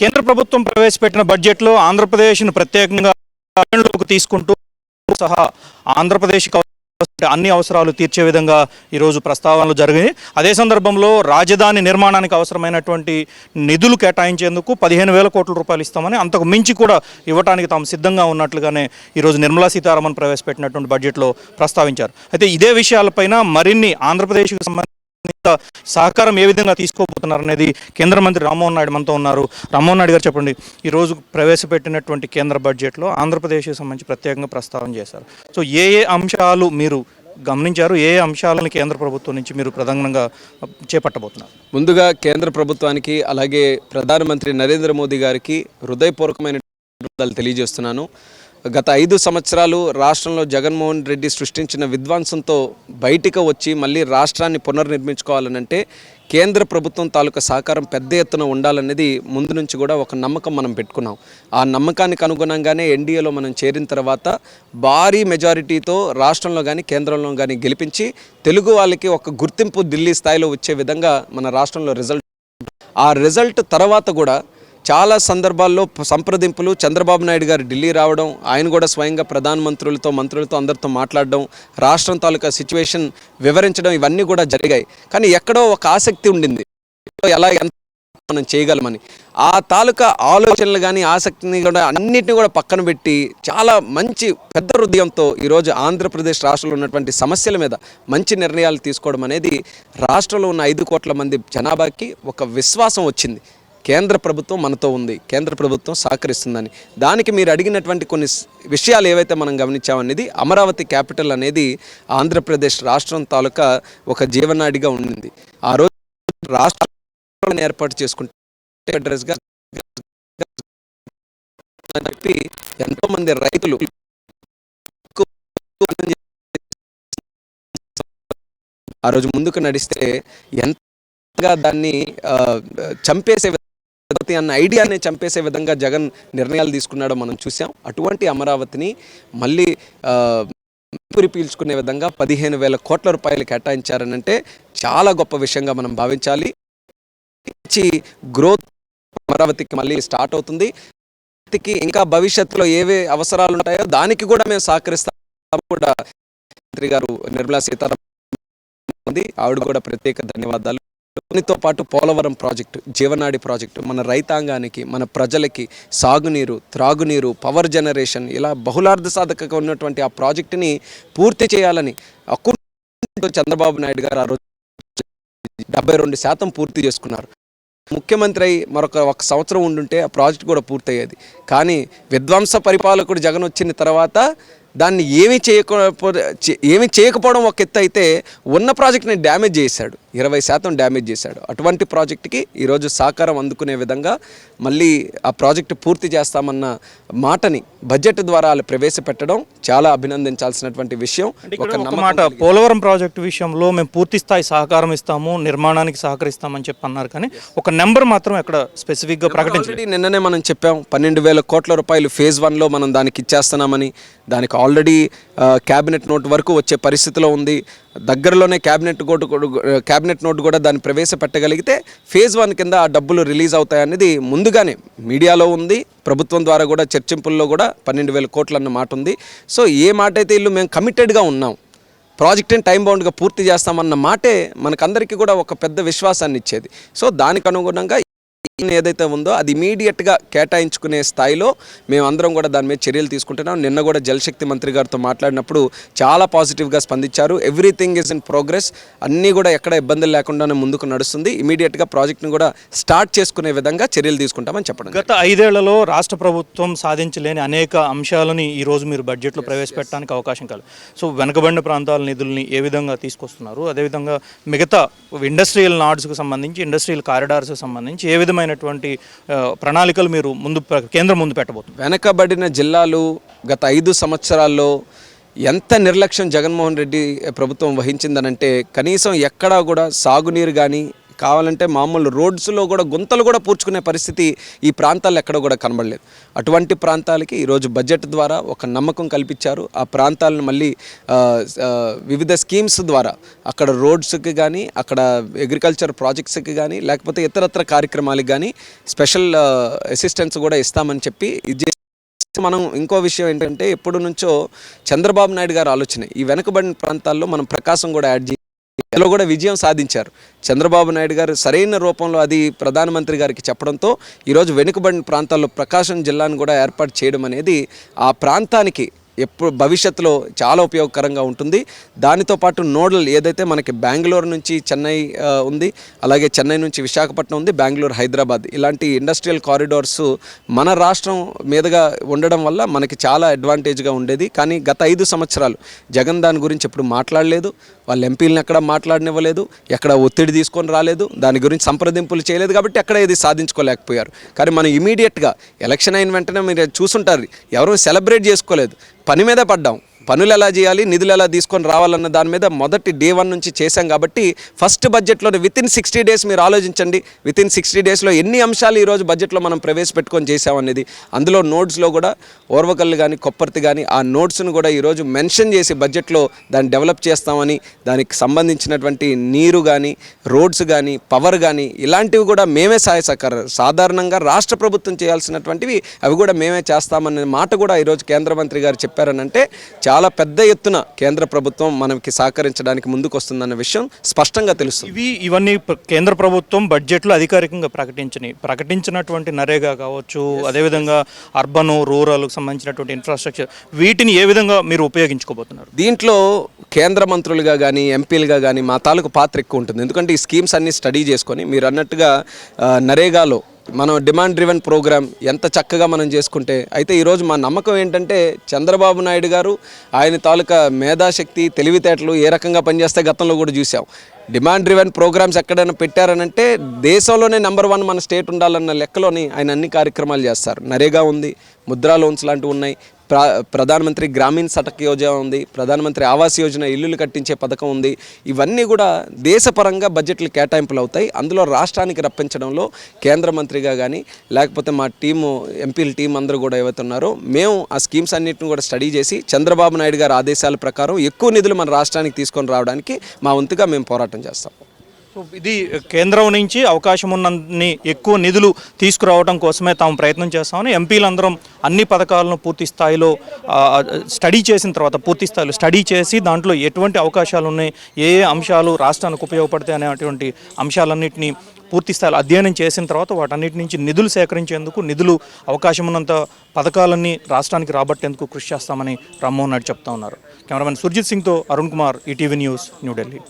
కేంద్ర ప్రభుత్వం ప్రవేశపెట్టిన బడ్జెట్లో ఆంధ్రప్రదేశ్ను ప్రత్యేకంగా పరిగణలోకి తీసుకుంటూ సహా ఆంధ్రప్రదేశ్కి అన్ని అవసరాలు తీర్చే విధంగా ఈరోజు ప్రస్తావనలు జరిగాయి. అదే సందర్భంలో రాజధాని నిర్మాణానికి అవసరమైనటువంటి నిధులు కేటాయించేందుకు పదిహేను వేల కోట్ల రూపాయలు ఇస్తామని అంతకు మించి కూడా ఇవ్వడానికి తాము సిద్ధంగా ఉన్నట్లుగానే ఈరోజు నిర్మలా సీతారామన్ ప్రవేశపెట్టినటువంటి బడ్జెట్లో ప్రస్తావించారు. అయితే ఇదే విషయాలపైన మరిన్ని ఆంధ్రప్రదేశ్కి సంబంధించిన సహకారం ఏ విధంగా తీసుకోబోతున్నారు అనేది కేంద్ర మంత్రి రామ్మోహన్ నాయుడు మనతో ఉన్నారు. రామ్మోహన్ నాయుడు గారు చెప్పండి ఈరోజు ప్రవేశపెట్టినటువంటి కేంద్ర బడ్జెట్లో ఆంధ్రప్రదేశ్కి సంబంధించి ప్రత్యేకంగా ప్రస్తావన చేశారు. సో ఏ ఏ అంశాలు మీరు గమనించారు? ఏ అంశాలను కేంద్ర ప్రభుత్వం నుంచి మీరు ప్రధానంగా చేపట్టబోతున్నారు? ముందుగా కేంద్ర ప్రభుత్వానికి అలాగే ప్రధానమంత్రి నరేంద్ర మోదీ గారికి హృదయపూర్వకమైన తెలియజేస్తున్నాను. గత ఐదు సంవత్సరాలు రాష్ట్రంలో జగన్మోహన్ రెడ్డి సృష్టించిన విధ్వంసంతో బయటికి వచ్చి మళ్ళీ రాష్ట్రాన్ని పునర్నిర్మించుకోవాలనంటే కేంద్ర ప్రభుత్వం తాలూకా సహకారం పెద్ద ఎత్తున ఉండాలనేది ముందు నుంచి కూడా ఒక నమ్మకం మనం పెట్టుకున్నాం. ఆ నమ్మకానికి అనుగుణంగానే ఎన్డీఏలో మనం చేరిన తర్వాత భారీ మెజారిటీతో రాష్ట్రంలో కానీ కేంద్రంలో కానీ గెలిపించి తెలుగు వాళ్ళకి ఒక గుర్తింపు ఢిల్లీ స్థాయిలో వచ్చే విధంగా మన రాష్ట్రంలో రిజల్ట్ ఆ రిజల్ట్ తర్వాత కూడా చాలా సందర్భాల్లో సంప్రదింపులు చంద్రబాబు నాయుడు గారు ఢిల్లీ రావడం ఆయన కూడా స్వయంగా ప్రధానమంత్రులతో మంత్రులతో అందరితో మాట్లాడడం రాష్ట్రం తాలూకా సిచ్యువేషన్ వివరించడం ఇవన్నీ కూడా జరిగాయి. కానీ ఎక్కడో ఒక ఆసక్తి ఉండింది. ఎలా ఎంత మనం చేయగలమని. ఆ తాలూకా ఆలోచనలు కానీ ఆసక్తిని కూడా అన్నిటిని కూడా పక్కన పెట్టి చాలా మంచి పెద్ద హృదయంతో ఈరోజు ఆంధ్రప్రదేశ్ రాష్ట్రంలో ఉన్నటువంటి సమస్యల మీద మంచి నిర్ణయాలు తీసుకోవడం అనేది రాష్ట్రంలో ఉన్న ఐదు కోట్ల మంది జనాభాకి ఒక విశ్వాసం వచ్చింది. కేంద్ర ప్రభుత్వం మనతో ఉంది కేంద్ర ప్రభుత్వం సహకరిస్తుందని. దానికి మీరు అడిగినటువంటి కొన్ని విషయాలు ఏవైతే మనం గమనించామనేది అమరావతి క్యాపిటల్ అనేది ఆంధ్రప్రదేశ్ రాష్ట్రం తాలూకా ఒక జీవనాడిగా ఉండింది. ఆ రోజు రాష్ట్రాలను ఏర్పాటు చేసుకుంటే అడ్రస్గా చెప్పి ఎంతో మంది రైతులు ఆ రోజు ముందుకు నడిస్తే ఎంతగా దాన్ని చంపేసే అమరావతి అన్న ఐడియాని చంపేసే విధంగా జగన్ నిర్ణయాలు తీసుకున్నాడో మనం చూసాం. అటువంటి అమరావతిని మళ్ళీ ఊపిరి పీల్చుకునే విధంగా పదిహేను వేల కోట్ల రూపాయలు కేటాయించారనంటే చాలా గొప్ప విషయంగా మనం భావించాలి. మంచి గ్రోత్ అమరావతికి మళ్ళీ స్టార్ట్ అవుతుంది. అమరావతికి ఇంకా భవిష్యత్తులో ఏవే అవసరాలు ఉంటాయో దానికి కూడా మేము సహకరిస్తాం కూడా మంత్రి గారు నిర్మలా సీతారామన్ ఉంది ఆవిడ కూడా ప్రత్యేక ధన్యవాదాలు. దానితో పాటు పోలవరం ప్రాజెక్టు జీవనాడి ప్రాజెక్టు మన రైతాంగానికి మన ప్రజలకి సాగునీరు త్రాగునీరు పవర్ జనరేషన్ ఇలా బహుళార్థ సాధకగా ఉన్నటువంటి ఆ ప్రాజెక్టుని పూర్తి చేయాలని అక్కడ చంద్రబాబు నాయుడు గారు ఆ రోజు డెబ్బై రెండు శాతం పూర్తి చేసుకున్నారు. ముఖ్యమంత్రి అయి మరొక ఒక సంవత్సరం ఉండుంటే ఆ ప్రాజెక్ట్ కూడా పూర్తయ్యేది. కానీ విధ్వంస పరిపాలకుడు జగన్ వచ్చిన తర్వాత దాన్ని ఏమీ చేయకపో ఏమీ చేయకపోవడం ఒక ఎత్తు అయితే ఉన్న ప్రాజెక్ట్ని డ్యామేజ్ చేశాడు. ఇరవై శాతం డ్యామేజ్ చేశాడు. అటువంటి ప్రాజెక్ట్కి ఈరోజు సహకారం అందుకునే విధంగా మళ్ళీ ఆ ప్రాజెక్టు పూర్తి చేస్తామన్న మాటని బడ్జెట్ ద్వారా వాళ్ళు ప్రవేశపెట్టడం చాలా అభినందించాల్సినటువంటి విషయం. ఇక్కడ ఒక మాట పోలవరం ప్రాజెక్టు విషయంలో మేము పూర్తి స్థాయి సహకారం ఇస్తాము నిర్మాణానికి సహకరిస్తామని చెప్పి అన్నారు కానీ ఒక నెంబర్ మాత్రం ఎక్కడ స్పెసిఫిక్గా ప్రకటించలేదు. ఆల్రెడీ నిన్ననే మనం చెప్పాం పన్నెండు వేల కోట్ల రూపాయలు ఫేజ్ వన్లో మనం దానికి ఇచ్చేస్తున్నామని. దానికి ఆల్రెడీ క్యాబినెట్ నోట్ వరకు వచ్చే పరిస్థితిలో ఉంది. దగ్గరలోనే క్యాబినెట్ కోటు క్యాబినెట్ నోట్ కూడా దాన్ని ప్రవేశపెట్టగలిగితే ఫేజ్ వన్ కింద ఆ డబ్బులు రిలీజ్ అవుతాయనేది ముందుగానే మీడియాలో ఉంది. ప్రభుత్వం ద్వారా కూడా చర్చింపుల్లో కూడా పన్నెండు వేల కోట్లు అన్న మాట ఉంది. సో ఏ మాట అయితే ఇల్లు మేము కమిటెడ్గా ఉన్నాం ప్రాజెక్ట్ని టైం బౌండ్గా పూర్తి చేస్తామన్న మాటే మనకందరికీ కూడా ఒక పెద్ద విశ్వాసాన్ని ఇచ్చేది. సో దానికి అనుగుణంగా ఏదైతే ఉందో అది ఇమీడియట్గా కేటాయించుకునే స్థాయిలో మేమందరం కూడా దాని మీద చర్యలు తీసుకుంటున్నాం. నిన్న కూడా జలశక్తి మంత్రి గారితో మాట్లాడినప్పుడు చాలా పాజిటివ్గా స్పందించారు. ఎవ్రీథింగ్ ఈజ్ ఇన్ ప్రోగ్రెస్ అన్నీ కూడా ఎక్కడ ఇబ్బందులు లేకుండానే ముందుకు నడుస్తుంది. ఇమీడియట్గా ప్రాజెక్ట్ని కూడా స్టార్ట్ చేసుకునే విధంగా చర్యలు తీసుకుంటామని చెప్పడం గత ఐదేళ్ళలో రాష్ట్ర ప్రభుత్వం సాధించలేని అనేక అంశాలని ఈ రోజు మీరు బడ్జెట్లో ప్రవేశపెట్టడానికి అవకాశం కలదు సో వెనకబడిన ప్రాంతాల నిధుల్ని ఏ విధంగా తీసుకొస్తున్నారు? అదేవిధంగా మిగతా ఇండస్ట్రియల్ నాడ్స్కి సంబంధించి ఇండస్ట్రియల్ కారిడార్స్కి సంబంధించి ఏ విధమైనటువంటి ఆ, ప్రణాళికలు మీరు ముందు కేంద్రం ముందు పెట్టబోతుంది. వెనకబడిన జిల్లాలు గత ఐదు సంవత్సరాల్లో ఎంత నిర్లక్ష్యం జగన్మోహన్ రెడ్డి ప్రభుత్వం వహించిందనంటే కనీసం ఎక్కడా కూడా సాగునీరు కానీ కావాలంటే మామూలు రోడ్స్లో కూడా గుంతలు కూడా పూడ్చుకునే పరిస్థితి ఈ ప్రాంతాల్లో ఎక్కడ కూడా కనబడలేదు. అటువంటి ప్రాంతాలకి ఈరోజు బడ్జెట్ ద్వారా ఒక నమ్మకం కల్పించారు. ఆ ప్రాంతాలను మళ్ళీ వివిధ స్కీమ్స్ ద్వారా అక్కడ రోడ్స్కి కానీ అక్కడ అగ్రికల్చర్ ప్రాజెక్ట్స్కి కానీ లేకపోతే ఇతరత్ర కార్యక్రమాలకు కానీ స్పెషల్ అసిస్టెన్స్ కూడా ఇస్తామని చెప్పి ఇది మనం ఇంకో విషయం ఏంటంటే ఎప్పటి నుంచో చంద్రబాబు నాయుడు గారు ఆలోచన. ఈ వెనుకబడిన ప్రాంతాల్లో మనం ప్రకాశం కూడా యాడ్ చేసి ఇందులో కూడా విజయం సాధించారు. చంద్రబాబు నాయుడు గారు సరైన రూపంలో అది ప్రధానమంత్రి గారికి చెప్పడంతో ఈరోజు వెనుకబడిన ప్రాంతాల్లో ప్రకాశం జిల్లాను కూడా ఏర్పాటు చేయడం అనేది ఆ ప్రాంతానికి ఎప్పుడు భవిష్యత్తులో చాలా ఉపయోగకరంగా ఉంటుంది. దానితో పాటు నోడల్ ఏదైతే మనకి బెంగళూరు నుంచి చెన్నై ఉంది అలాగే చెన్నై నుంచి విశాఖపట్నం ఉంది బెంగళూరు హైదరాబాద్. ఇలాంటి ఇండస్ట్రియల్ కారిడార్స్ మన రాష్ట్రం మీదుగా ఉండడం వల్ల మనకి చాలా అడ్వాంటేజ్గా ఉండేది. కానీ గత ఐదు సంవత్సరాలు జగన్ దాని గురించి ఎప్పుడు మాట్లాడలేదు. వాళ్ళ ఎంపీలను ఎక్కడ మాట్లాడనివ్వలేదు. ఎక్కడ ఒత్తిడి తీసుకొని రాలేదు. దాని గురించి సంప్రదింపులు చేయలేదు కాబట్టి ఎక్కడ ఇది సాధించుకోలేకపోయారు. కానీ మనం ఇమీడియట్గా ఎలక్షన్ అయిన వెంటనే మీరు చూసుంటారు. ఎవరు సెలబ్రేట్ చేసుకోలేదు. పని మీద పడ్డాం. పనులు ఎలా చేయాలి నిధులు ఎలా తీసుకొని రావాలన్న దాని మీద మొదటి డే వన్ నుంచి చేశాం కాబట్టి ఫస్ట్ బడ్జెట్లో విత్ ఇన్ సిక్స్టీ డేస్ మీరు ఆలోచించండి. విత్ ఇన్ సిక్స్టీ డేస్లో ఎన్ని అంశాలు ఈరోజు బడ్జెట్లో మనం ప్రవేశపెట్టుకొని చేసామనేది అందులో నోట్స్లో కూడా ఓర్వకల్లు కానీ కొప్పర్తి కానీ ఆ నోట్స్ను కూడా ఈరోజు మెన్షన్ చేసి బడ్జెట్లో దాన్ని డెవలప్ చేస్తామని దానికి సంబంధించినటువంటి నీరు కానీ రోడ్స్ కానీ పవర్ కానీ ఇలాంటివి కూడా మేమే సహాయ సహకారం సాధారణంగా రాష్ట్ర ప్రభుత్వం చేయాల్సినటువంటివి అవి కూడా మేమే చేస్తామనే మాట కూడా ఈరోజు కేంద్ర మంత్రి గారు చెప్పారనంటే చాలా పెద్ద ఎత్తున కేంద్ర ప్రభుత్వం మనకి సహకరించడానికి ముందుకు వస్తుందన్న విషయం స్పష్టంగా తెలుస్తుంది. ఇవి ఇవన్నీ కేంద్ర ప్రభుత్వం బడ్జెట్లో అధికారికంగా ప్రకటించినాయి ప్రకటించినటువంటి నరేగా కావచ్చు అదేవిధంగా అర్బన్ రూరల్కి సంబంధించినటువంటి ఇన్ఫ్రాస్ట్రక్చర్ వీటిని ఏ విధంగా మీరు ఉపయోగించుకోబోతున్నారు? దీంట్లో కేంద్ర మంత్రులుగా కానీ ఎంపీలుగా కానీ మా తాలూకు పాత్ర ఎక్కువ ఉంటుంది. ఎందుకంటే ఈ స్కీమ్స్ అన్ని స్టడీ చేసుకొని మీరు అన్నట్టుగా నరేగాలో మనం డిమాండ్ డ్రివెన్ ప్రోగ్రామ్ ఎంత చక్కగా మనం చేసుకుంటే అయితే ఈరోజు మా నమ్మకం ఏంటంటే చంద్రబాబు నాయుడు గారు ఆయన తాలూకా మేధాశక్తి తెలివితేటలు ఏ రకంగా పనిచేస్తే గతంలో కూడా చూసాం. డిమాండ్ డ్రివెన్ ప్రోగ్రామ్స్ ఎక్కడైనా పెట్టారనంటే దేశంలోనే నెంబర్ వన్ మన స్టేట్ ఉండాలన్న లెక్కలోని ఆయన అన్ని కార్యక్రమాలు చేస్తారు. నరేగా ఉంది ముద్రా లోన్స్ లాంటివి ఉన్నాయి ప్ర ప్రధానమంత్రి గ్రామీణ సటక్ యోజన ఉంది ప్రధానమంత్రి ఆవాస్ యోజన ఇల్లులు కట్టించే పథకం ఉంది. ఇవన్నీ కూడా దేశపరంగా బడ్జెట్లు కేటాయింపులు అవుతాయి అందులో రాష్ట్రానికి రప్పించడంలో కేంద్ర మంత్రిగా కానీ లేకపోతే మా టీము ఎంపీల టీం అందరూ కూడా ఏవైతే ఉన్నారో మేము ఆ స్కీమ్స్ అన్నిటిని కూడా స్టడీ చేసి చంద్రబాబు నాయుడు గారి ఆదేశాల ప్రకారం ఎక్కువ నిధులు మన రాష్ట్రానికి తీసుకొని రావడానికి మా వంతుగా మేము పోరాటం చేస్తాం. సో ఇది కేంద్రం నుంచి అవకాశం ఉన్నన్ని ఎక్కువ నిధులు తీసుకురావడం కోసమే తాము ప్రయత్నం చేస్తామని ఎంపీలందరం అన్ని పథకాలను పూర్తి స్థాయిలో స్టడీ చేసిన తర్వాత పూర్తి స్థాయిలో స్టడీ చేసి దాంట్లో ఎటువంటి అవకాశాలు ఉన్నాయి ఏ ఏ అంశాలు రాష్ట్రానికి ఉపయోగపడతాయి అనేటువంటి అంశాలన్నింటినీ పూర్తి స్థాయిలో అధ్యయనం చేసిన తర్వాత వాటన్నిటి నుంచి నిధులు సేకరించేందుకు నిధులు అవకాశం ఉన్నంత పథకాలన్నీ రాష్ట్రానికి రాబట్టేందుకు కృషి చేస్తామని రామ్మోహన్ నాయుడు చెప్తా ఉన్నారు. కెమెరామెన్ సుర్జిత్ సింగ్తో అరుణ్ కుమార్ ఈటీవీ న్యూస్ న్యూఢిల్లీ